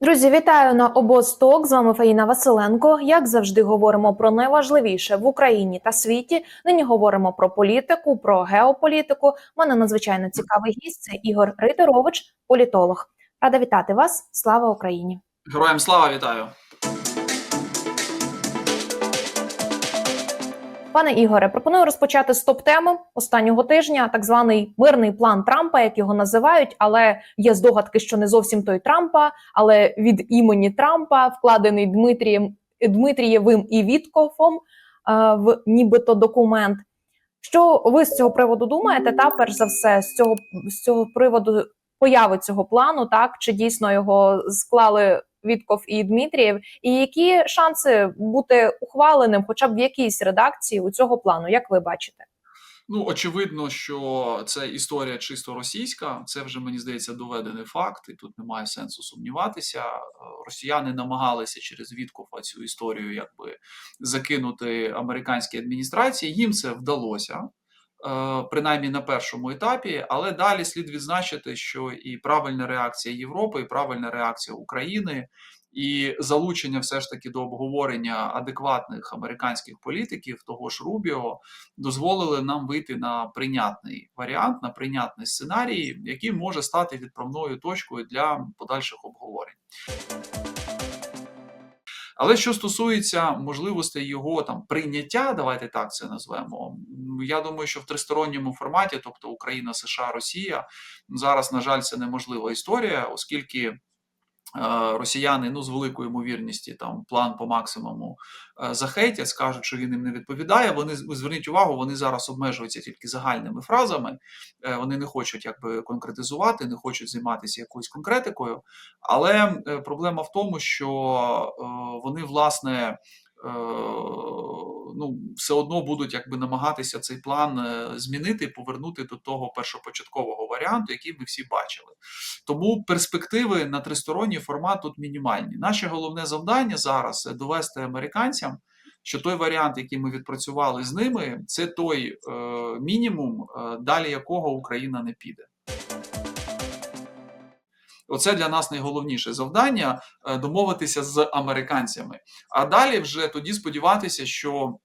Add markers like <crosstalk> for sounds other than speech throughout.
Друзі, вітаю на обосток. З вами Фаїна Василенко. Як завжди, говоримо про найважливіше в Україні та світі. Нині говоримо про політику, про геополітику. У мене надзвичайно цікавий гість. Це Ігор Ритерович, політолог. Рада вітати вас. Слава Україні! Героям слава вітаю. Пане Ігоре, пропоную розпочати з топ-теми останнього тижня. Так званий мирний план Трампа, як його називають, але є здогадки, що не зовсім той Трампа, але від імені Трампа вкладений Дмитрієм Дмитрієвим і Віткофом е, в нібито документ. Що ви з цього приводу думаєте? Та перш за все, з цього з цього приводу появи цього плану, так чи дійсно його склали Вітков і Дмитрієв, і які шанси бути ухваленим, хоча б в якійсь редакції у цього плану, як ви бачите? Ну очевидно, що це історія чисто російська. Це вже мені здається доведений факт, і тут немає сенсу сумніватися. Е, Росіяни намагалися через Віткофа цю історію якби закинути американській адміністрації. Їм це вдалося. Е, Принаймні на першому етапі, але далі слід відзначити, що і правильна реакція Європи, і правильна реакція України, і залучення все ж таки до обговорення адекватних американських політиків, того ж Рубіо, дозволили нам вийти на прийнятний варіант, на прийнятний сценарій, який може стати відправною точкою для подальших обговорень. Але що стосується можливостей його там прийняття, давайте так це назвемо. Я думаю, що в тристоронньому форматі, тобто Україна, США, Росія, зараз, на жаль, це неможлива історія, оскільки росіяни ну з великою ймовірністю там план по максимуму е, захейтять, скажуть, що він їм не відповідає. Вони зверніть увагу, вони зараз обмежуються тільки загальними фразами. Е, Вони не хочуть якби конкретизувати, не хочуть займатися якоюсь конкретикою. Але е, проблема в тому, що е, вони власне. Е, Ну, все одно будуть якби намагатися цей план е, змінити повернути до того першопочаткового варіанту, який ми всі бачили. Тому перспективи на тристоронній формат тут мінімальні. Наше головне завдання зараз довести американцям, що той варіант, який ми відпрацювали з ними, це той е, мінімум, е, далі якого Україна не піде. Оце для нас найголовніше завдання е, домовитися з американцями. А далі вже тоді сподіватися, що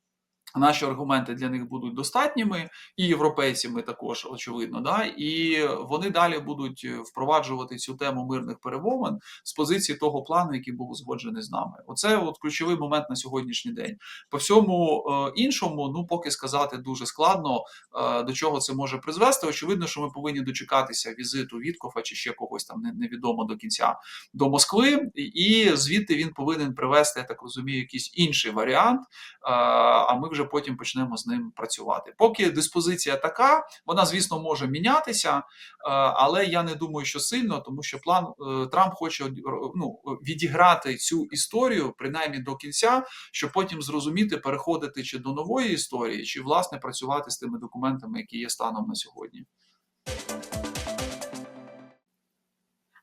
наші аргументи для них будуть достатніми, і європейцями також очевидно. Да? І вони далі будуть е, впроваджувати цю тему мирних перемовин з позиції того плану, який був узгоджений з нами. Оце от ключовий момент на сьогоднішній день. По всьому е, іншому, ну поки сказати дуже складно, е, до чого це може призвести. Очевидно, що ми повинні дочекатися візиту Віткофа чи ще когось там не- невідомо до кінця до Москви, і- звідти він повинен привести, я так розумію, якийсь інший варіант. А ми вже потім почнемо з ним працювати. Поки диспозиція така, вона, звісно, може мінятися, е, але я не думаю, що сильно, тому що план е, Трамп хоче ну, відіграти цю історію принаймні до кінця, щоб потім зрозуміти, переходити чи до нової історії, чи власне працювати з тими документами, які є станом на сьогодні.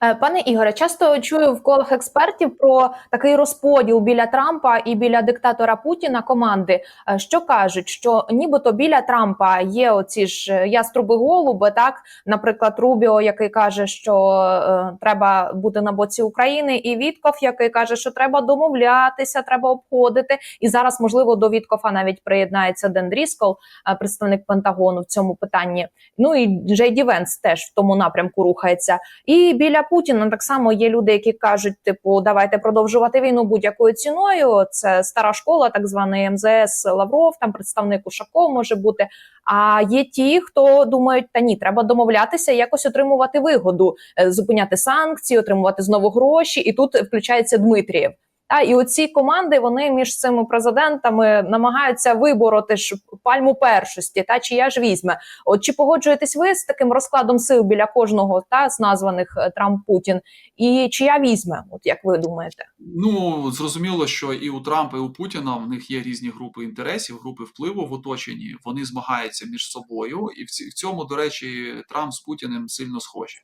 Е, Пане Ігоре, часто чую в колах експертів про такий розподіл біля Трампа і біля диктатора Путіна команди. Е, Що кажуть, що нібито біля Трампа є оці ж е, яструби голуби, так, наприклад, Рубіо, який каже, що е, треба бути на боці України, і Вітков, який каже, що треба домовлятися, треба обходити. І зараз, можливо, до Віткофа навіть приєднається Ден Дріскол, представник Пентагону в цьому питанні. Ну і Джей Ді Венс теж в тому напрямку рухається. І біля Путіна так само є люди, які кажуть: типу, давайте продовжувати війну будь-якою ціною. Це стара школа, так званий МЗС Лавров, там представник Ушаков може бути. А є ті, хто думають, та ні, треба домовлятися, якось отримувати вигоду, е, зупиняти санкції, отримувати знову гроші. І тут включається Дмитрієв. Та і оці команди вони між цими президентами намагаються вибороти ж пальму першості, та чия ж візьме. От чи погоджуєтесь ви з таким розкладом сил біля кожного та з названих е, Трамп Путін? І чия візьме? От як ви думаєте? Ну зрозуміло, що і у Трампа, і у Путіна в них є різні групи інтересів, групи впливу в оточенні. Вони змагаються між собою, і в цьому, до речі, Трамп з Путіним сильно схожі.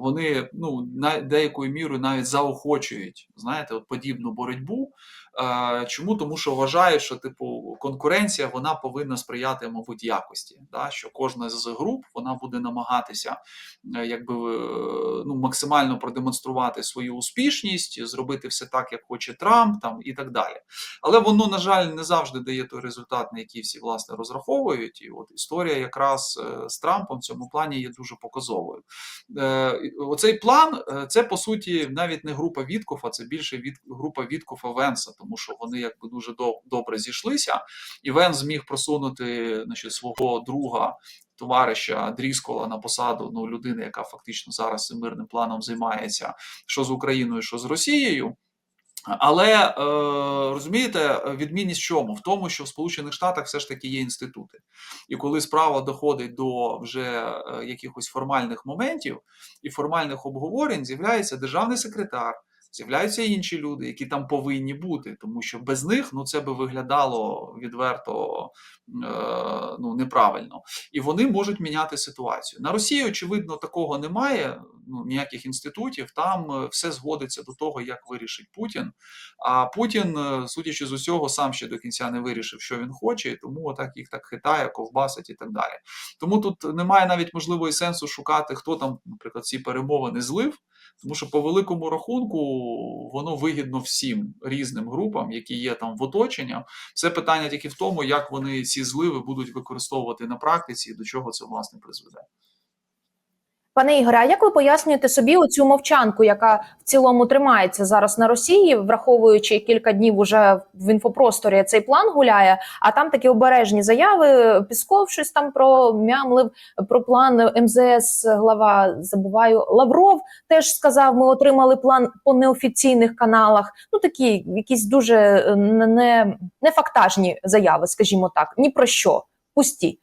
Вони ну деякою мірою навіть заохочують знаєте, от подібну боротьбу. Е, Чому? Тому що вважають, що типу конкуренція вона повинна сприяти, мабуть, якості. Да? Що кожна з груп вона буде намагатися е, якби е, ну, максимально продемонструвати свою успішність, зробити все так, як хоче Трамп, там і так далі. Але воно, на жаль, не завжди дає той результат, на який всі власне розраховують. І от історія якраз з Трампом в цьому плані є дуже показовою. Оцей план це по суті навіть не група Віткофа, це більше від група Віткофа Венса, тому що вони якби дуже добре зійшлися, і Венс зміг просунути значить, свого друга. Товариша Дріскола на посаду ну, людини, яка фактично зараз мирним планом займається що з Україною, що з Росією. Але е, розумієте, відмінність в чому? В тому, що в Сполучених Штатах все ж таки є інститути. І коли справа доходить до вже е, якихось формальних моментів і формальних обговорень, з'являється державний секретар, з'являються інші люди, які там повинні бути, тому що без них ну це би виглядало відверто е, ну, неправильно. І вони можуть міняти ситуацію. На Росії, очевидно, такого немає. Ну ніяких інститутів. Там е, все згодиться до того, як вирішить Путін. А Путін, е, судячи з усього, сам ще до кінця не вирішив, що він хоче, і тому отак їх так хитає, ковбасить і так далі. Тому тут немає навіть можливої сенсу шукати, хто там, наприклад, ці перемовини злив. Тому що по великому рахунку воно вигідно всім різним групам, які є там в оточенні. Все питання тільки в тому, як вони ці зливи будуть використовувати на практиці і до чого це власне призведе. Пане Ігоре, а як ви пояснюєте собі оцю мовчанку, яка в цілому тримається зараз на Росії, враховуючи кілька днів уже в інфопросторі цей план гуляє, а там такі обережні заяви. Пісков щось там про мямлив про план МЗС. Глава забуваю Лавров теж сказав: ми отримали план по неофіційних каналах. Ну такі якісь дуже е, не, не фактажні заяви, скажімо так, ні про що пусті.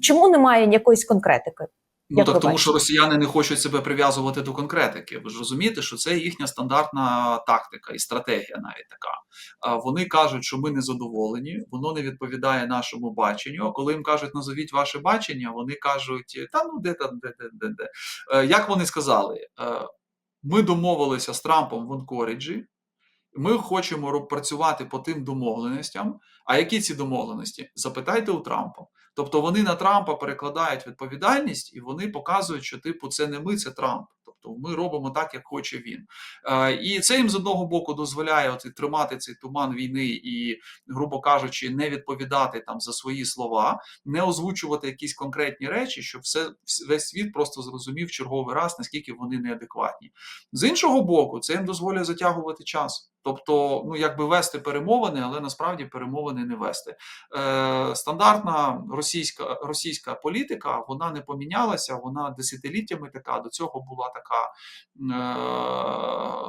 Чому немає якоїсь конкретики? Ну Як так ви тому, бачите? що росіяни не хочуть себе прив'язувати до конкретики. Ви ж розумієте, що це їхня стандартна тактика і стратегія, навіть така. А Вони кажуть, що ми не задоволені, воно не відповідає нашому баченню. А коли їм кажуть, назовіть ваше бачення, вони кажуть, та ну де там, де, де, де, де. Е, Як вони сказали? Е, Ми домовилися з Трампом в Анкоріджі. Ми хочемо працювати по тим домовленостям. А які ці домовленості? Запитайте у Трампа. Тобто вони на Трампа перекладають відповідальність, і вони показують, що типу це не ми, це Трамп. Тобто ми робимо так, як хоче він. Е, і це їм з одного боку дозволяє от, тримати цей туман війни і, грубо кажучи, не відповідати там за свої слова, не озвучувати якісь конкретні речі, щоб все весь світ просто зрозумів черговий раз, наскільки вони неадекватні. З іншого боку, це їм дозволяє затягувати час. Тобто, ну якби вести перемовини, але насправді перемовини не вести. Е, стандартна російська російська політика вона не помінялася, вона десятиліттями така. До цього була така е,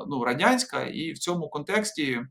ну, радянська, і в цьому контексті.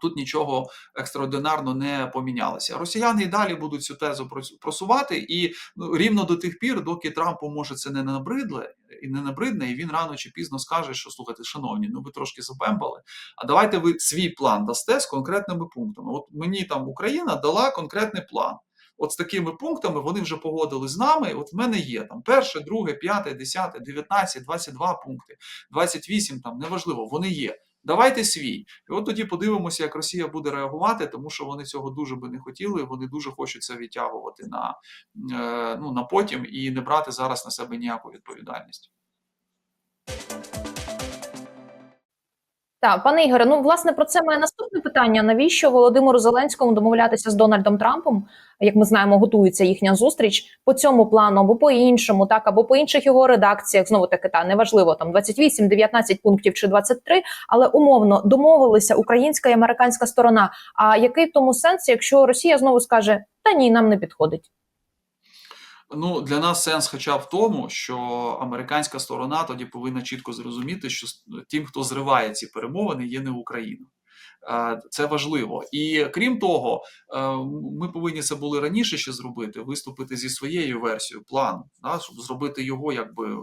Тут нічого екстраординарно не помінялося. Росіяни і далі будуть цю тезу просувати, і ну, рівно до тих пір, доки Трампу може це не набридле і не набридне, і він рано чи пізно скаже, що слухайте, шановні, ну ви трошки забембали. А давайте ви свій план дасте з конкретними пунктами. От мені там Україна дала конкретний план. От з такими пунктами вони вже погодили з нами. От в мене є там перше, друге, п'яте, десяте, дев'ятнадцять, двадцять два пункти, двадцять вісім там неважливо, вони є. Давайте свій. І от тоді подивимося, як Росія буде реагувати, тому що вони цього дуже би не хотіли. Вони дуже хочуть це відтягувати на, е, ну, на потім і не брати зараз на себе ніяку відповідальність. Так, пане Ігоре, ну власне про це моє наступне питання. Навіщо Володимиру Зеленському домовлятися з Дональдом Трампом? Як ми знаємо, готується їхня зустріч по цьому плану або по іншому, так або по інших його редакціях. Знову таки, та неважливо там 28, 19 пунктів чи 23, але умовно домовилися українська і американська сторона. А який в тому сенс, якщо Росія знову скаже: та ні, нам не підходить? Ну, для нас сенс хоча б в тому, що американська сторона тоді повинна чітко зрозуміти, що тим, хто зриває ці перемовини, є не Україна. Е, Це важливо. І крім того, е, ми повинні це були раніше ще зробити, виступити зі своєю версією плану, да, щоб зробити його якби е,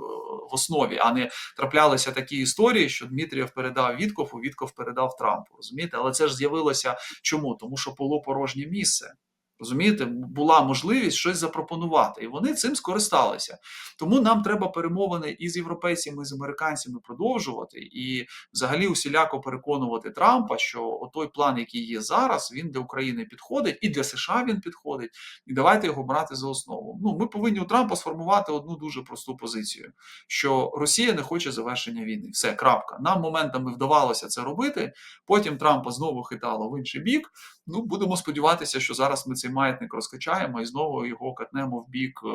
в основі, а не траплялися такі історії, що Дмитрієв передав Віткофу, Вітков передав Трампу. Розумієте? Але це ж з'явилося чому? Тому що було порожнє місце. Розумієте, була можливість щось запропонувати, і вони цим скористалися. Тому нам треба перемовини і з європейцями, і з американцями продовжувати, і взагалі усіляко переконувати Трампа, що той план, який є зараз, він для України підходить, і для США він підходить. І давайте його брати за основу. Ну, ми повинні у Трампа сформувати одну дуже просту позицію: що Росія не хоче завершення війни. Все, крапка. Нам моментами вдавалося це робити. Потім Трампа знову хитало в інший бік. Ну, будемо сподіватися, що зараз ми цей маятник розкачаємо і знову його катнемо в бік е,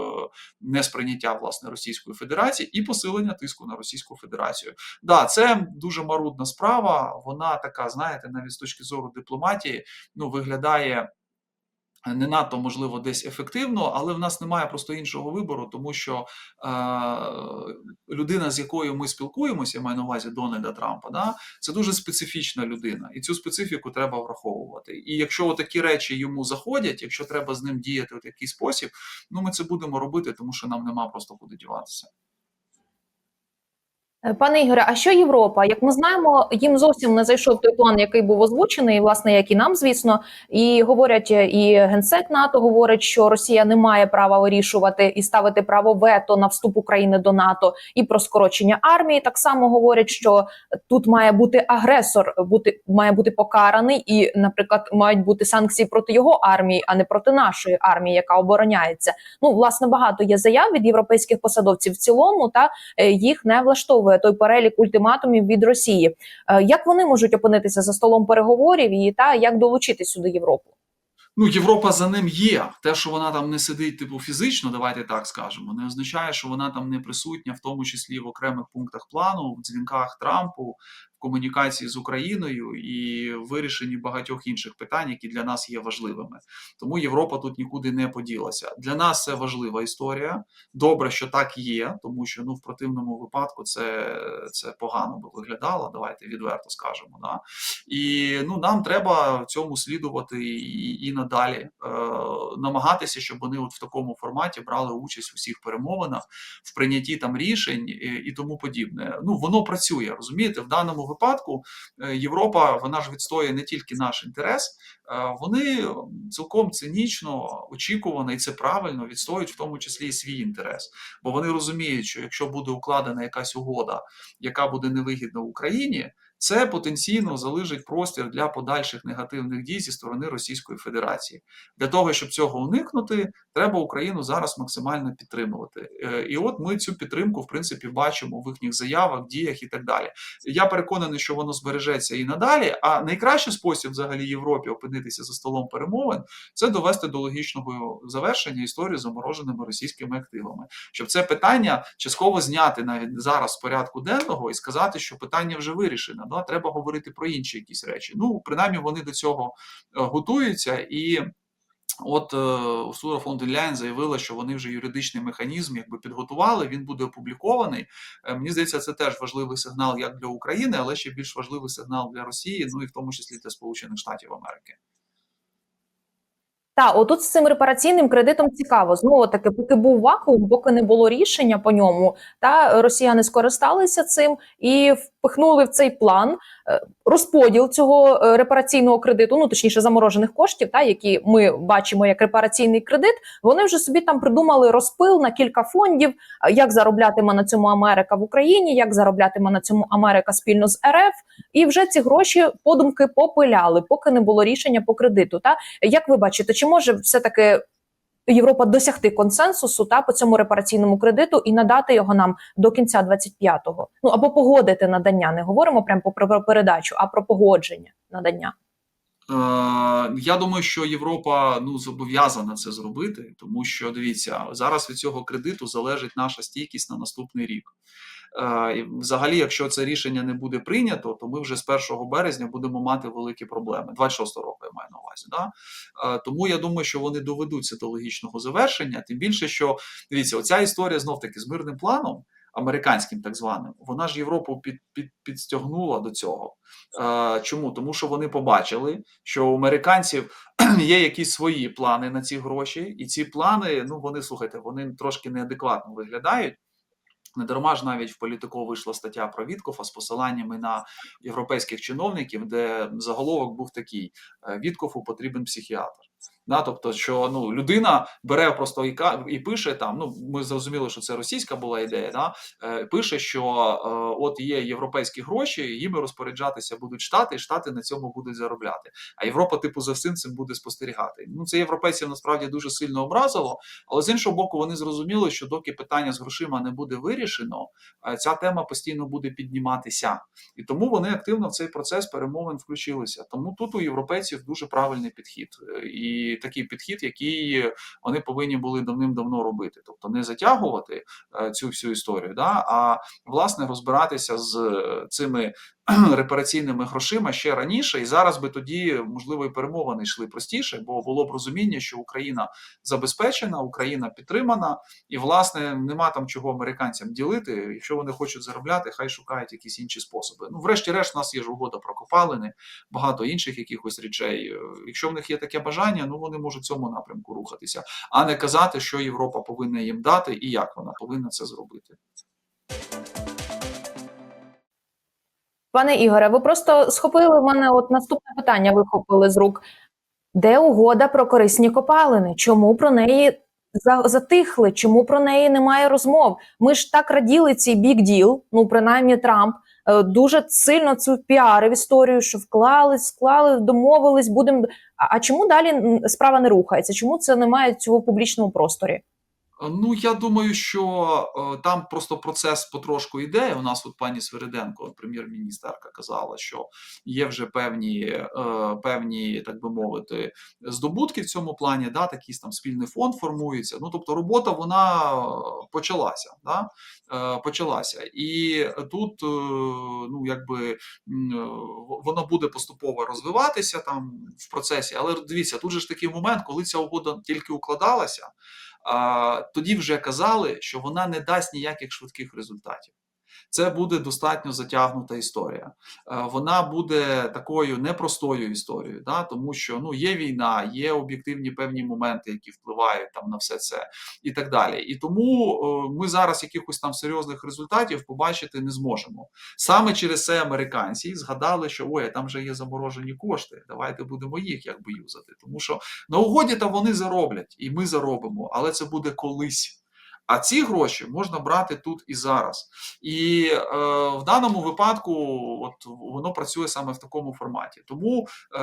несприйняття власне Російської Федерації і посилення тиску на Російську Федерацію. Да, це дуже марудна справа. Вона така, знаєте, навіть з точки зору дипломатії, ну виглядає. Не надто можливо десь ефективно, але в нас немає просто іншого вибору, тому що е, людина, з якою ми спілкуємося, я маю на увазі Дональда Трампа, да, це дуже специфічна людина, і цю специфіку треба враховувати. І якщо такі речі йому заходять, якщо треба з ним діяти в такий спосіб, ну ми це будемо робити, тому що нам нема просто куди діватися. Е, Пане Ігоре, а що Європа? Як ми знаємо, їм зовсім не зайшов той план, який був озвучений, власне, як і нам, звісно, і говорять, е, і генсек НАТО говорить, що Росія не має права вирішувати і ставити право вето на вступ України до НАТО і про скорочення армії. Так само говорять, що тут має бути агресор, бути має бути покараний, і, наприклад, мають бути санкції проти його армії, а не проти нашої армії, яка обороняється. Ну, власне, багато є заяв від європейських посадовців в цілому, та е, їх не влаштовує той перелік ультиматумів від Росії. Е, Як вони можуть опинитися за столом переговорів і та як долучити сюди Європу? Ну, Європа за ним є. Те, що вона там не сидить, типу, фізично, давайте так скажемо, не означає, що вона там не присутня, в тому числі в окремих пунктах плану, в дзвінках Трампу, комунікації з Україною і в вирішенні багатьох інших питань, які для нас є важливими. Тому Європа тут нікуди не поділася. Для нас це важлива історія. Добре, що так є, тому що ну в противному випадку це, це погано би виглядало. Давайте відверто скажемо. Да? І ну нам треба цьому слідувати і, і надалі е, намагатися, щоб вони от в такому форматі брали участь у всіх перемовинах, в прийнятті там рішень і, і тому подібне. Ну воно працює, розумієте? В даному випадку е, Європа вона ж відстоює не тільки наш інтерес, е, вони цілком цинічно, очікувано, і це правильно відстоюють в тому числі і свій інтерес. Бо вони розуміють, що якщо буде укладена якась угода, яка буде невигідна Україні це потенційно залежить простір для подальших негативних дій зі сторони Російської Федерації. Для того щоб цього уникнути, треба Україну зараз максимально підтримувати. Е, І от ми цю підтримку, в принципі, бачимо в їхніх заявах, діях і так далі. Я переконаний, що воно збережеться і надалі. А найкращий спосіб взагалі Європі опинитися за столом перемовин це довести до логічного завершення історію з замороженими російськими активами, щоб це питання частково зняти навіть зараз з порядку денного і сказати, що питання вже вирішено. Да? Треба говорити про інші якісь речі. Ну, принаймні, вони до цього е, готуються і. От Сура Урсула фон заявила, що вони вже юридичний механізм якби підготували. Він буде опублікований. Е, Мені здається, це теж важливий сигнал як для України, але ще більш важливий сигнал для Росії, ну і в тому числі для Сполучених Штатів Америки. Та отут з цим репараційним кредитом цікаво. Знову таки, поки був вакуум, поки не було рішення по ньому, та росіяни скористалися цим і впихнули в цей план розподіл цього е, репараційного кредиту, ну точніше заморожених коштів, та які ми бачимо як репараційний кредит. Вони вже собі там придумали розпил на кілька фондів, е, як зароблятиме на цьому Америка в Україні, як зароблятиме на цьому Америка спільно з РФ, і вже ці гроші подумки попиляли, поки не було рішення по кредиту. Та як ви бачите, чи може все таки Європа досягти консенсусу та по цьому репараційному кредиту і надати його нам до кінця 25-го? Ну або погодити надання. Не говоримо прямо про передачу, а про погодження надання. Е, Я думаю, що Європа ну зобов'язана це зробити, тому що дивіться, зараз від цього кредиту залежить наша стійкість на наступний рік. Е, і Взагалі, якщо це рішення не буде прийнято, то ми вже з 1 березня будемо мати великі проблеми. 26 року я маю на увазі. Да? Е, Тому я думаю, що вони доведуться до логічного завершення. Тим більше, що дивіться, оця історія знов таки з мирним планом. Американським так званим, вона ж Європу під, під, підстягнула до цього. Е, чому? Тому що вони побачили, що у американців <clears throat> є якісь свої плани на ці гроші, і ці плани, ну вони слухайте, вони трошки неадекватно виглядають. Не дарма ж навіть в політико вийшла стаття про Віткофа з посиланнями на європейських чиновників, де заголовок був такий: «Е, Віткофу потрібен психіатр. Да, тобто, що ну людина бере просто і і пише там. Ну ми зрозуміли, що це російська була ідея. Да, е, пише, що е, от є європейські гроші, їми розпоряджатися будуть штати, і штати на цьому будуть заробляти. А Європа, типу, за всім цим буде спостерігати. Ну це європейців насправді дуже сильно образило. Але з іншого боку, вони зрозуміли, що доки питання з грошима не буде вирішено, е, ця тема постійно буде підніматися, і тому вони активно в цей процес перемовин включилися. Тому тут у європейців дуже правильний підхід, Е, такий підхід, який вони повинні були давним-давно робити, тобто не затягувати е, цю всю історію, да а власне розбиратися з е, цими <clears throat> репараційними грошима ще раніше, і зараз би тоді можливо і перемовини йшли простіше, бо було б розуміння, що Україна забезпечена, Україна підтримана, і власне нема там чого американцям ділити. Якщо вони хочуть заробляти, хай шукають якісь інші способи. Ну, врешті-решт, у нас є ж угода про копалини, багато інших якихось речей. Якщо в них є таке бажання, ну вони можуть в цьому напрямку рухатися, а не казати, що Європа повинна їм дати і як вона повинна це зробити. Пане Ігоре, ви просто схопили в мене от наступне питання, вихопили з рук. Де угода про корисні копалини? Чому про неї затихли? Чому про неї немає розмов? Ми ж так раділи цей бік діл, ну принаймні Трамп е, дуже сильно цю піарив історію, що вклались, склали, домовились, будемо. А чому далі справа не рухається? Чому це немає цього в публічному просторі? Ну, я думаю, що е, там просто процес потрошку йде. У нас от пані Свириденко, прем'єр-міністерка, казала, що є вже певні, е, певні, так би мовити, здобутки в цьому плані. Да, такий там спільний фонд формується. Ну, тобто, робота вона почалася. Да, е, почалася. І тут, е, ну, якби е, воно буде поступово розвиватися там в процесі. Але дивіться, тут же ж такий момент, коли ця угода тільки укладалася тоді вже казали, що вона не дасть ніяких швидких результатів. Це буде достатньо затягнута історія. Е, Вона буде такою непростою історією, да? тому що ну, є війна, є об'єктивні певні моменти, які впливають там на все це і так далі. І тому е, ми зараз якихось там серйозних результатів побачити не зможемо. Саме через це американці згадали, що ой, там вже є заморожені кошти. Давайте будемо їх якби юзати. Тому що на угоді там вони зароблять, і ми заробимо, але це буде колись. А ці гроші можна брати тут і зараз. І е, в даному випадку от воно працює саме в такому форматі. Тому е,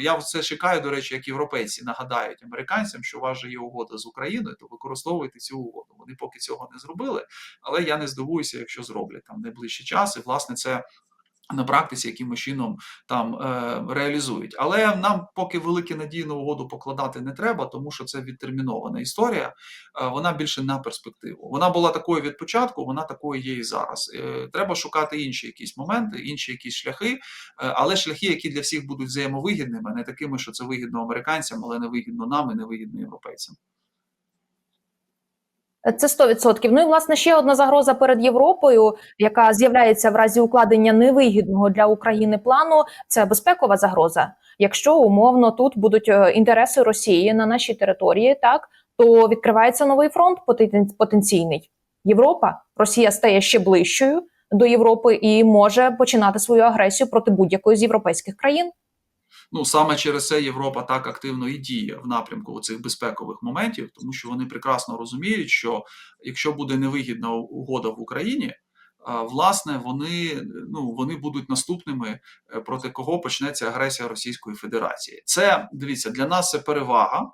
я це чекаю, до речі, як європейці нагадають американцям, що у вас же є угода з Україною, то використовуйте цю угоду. Вони поки цього не зробили, але я не здивуюся, якщо зроблять там найближчий час. І власне це на практиці якимось чином там е, реалізують. Але нам поки великі надії на угоду покладати не треба, тому що це відтермінована історія. Е, вона більше на перспективу. Вона була такою від початку, вона такою є і зараз. Е, треба шукати інші якісь моменти, інші якісь шляхи, е, але шляхи, які для всіх будуть взаємовигідними, не такими, що це вигідно американцям, але не вигідно нам і не вигідно європейцям. Це 100%. Ну і власне ще одна загроза перед Європою, яка з'являється в разі укладення невигідного для України плану. Це безпекова загроза. Якщо умовно тут будуть е, інтереси Росії на нашій території, так то відкривається новий фронт потенційний. Європа, Росія стає ще ближчою до Європи і може починати свою агресію проти будь-якої з європейських країн. Ну саме через це Європа так активно і діє в напрямку цих безпекових моментів, тому що вони прекрасно розуміють, що якщо буде невигідна угода в Україні, власне, вони ну вони будуть наступними, е, проти кого почнеться агресія Російської Федерації. Це дивіться для нас це перевага.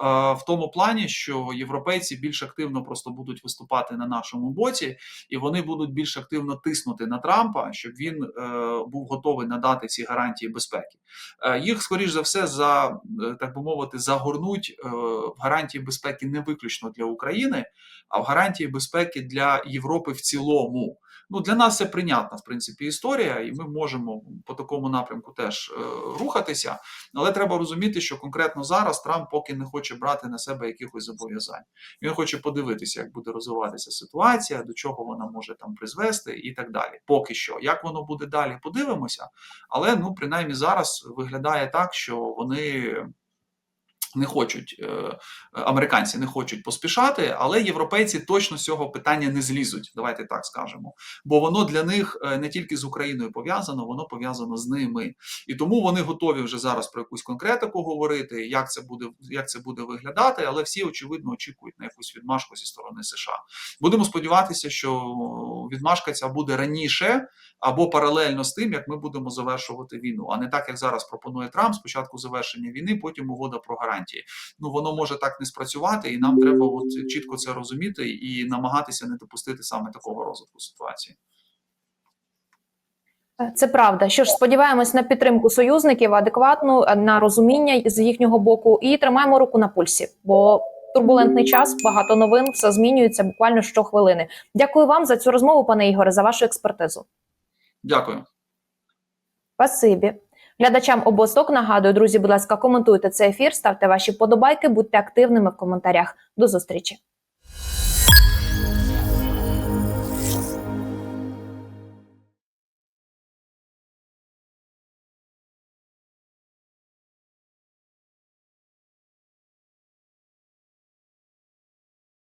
А, В тому плані, що європейці більш активно просто будуть виступати на нашому боці, і вони будуть більш активно тиснути на Трампа, щоб він е, був готовий надати ці гарантії безпеки. Е, їх, скоріш за все, за е, так би мовити, загорнуть е, в гарантії безпеки не виключно для України, а в гарантії безпеки для Європи в цілому. Ну для нас це прийнятна в принципі історія, і ми можемо по такому напрямку теж е, рухатися. Але треба розуміти, що конкретно зараз Трамп поки не хоче брати на себе якихось зобов'язань. Він хоче подивитися, як буде розвиватися ситуація, до чого вона може там призвести, і так далі. Поки що, як воно буде далі, подивимося. Але ну принаймні зараз виглядає так, що вони Не хочуть е, американці не хочуть поспішати, але європейці точно з цього питання не злізуть. Давайте так скажемо. Бо воно для них е, не тільки з Україною пов'язано, воно пов'язано з ними. І тому вони готові вже зараз про якусь конкретику говорити, як це буде, як це буде виглядати, але всі очевидно очікують на якусь відмашку зі сторони США. Будемо сподіватися, що відмашка ця буде раніше або паралельно з тим, як ми будемо завершувати війну, а не так, як зараз пропонує Трамп. Спочатку завершення війни, потім угода про гарантії. Ну воно може так не спрацювати, і нам треба от чітко це розуміти і намагатися не допустити саме такого розвитку ситуації. Це правда. Що ж, сподіваємось на підтримку союзників, адекватну е, на розуміння з їхнього боку, і тримаємо руку на пульсі, бо турбулентний час, багато новин, все змінюється буквально щохвилини. Дякую вам за цю розмову, пане Ігоре, за вашу експертизу. Дякую. Спасибі. Глядачам обосток нагадую, друзі, будь ласка, коментуйте цей ефір, ставте ваші подобайки, будьте активними в коментарях. До зустрічі.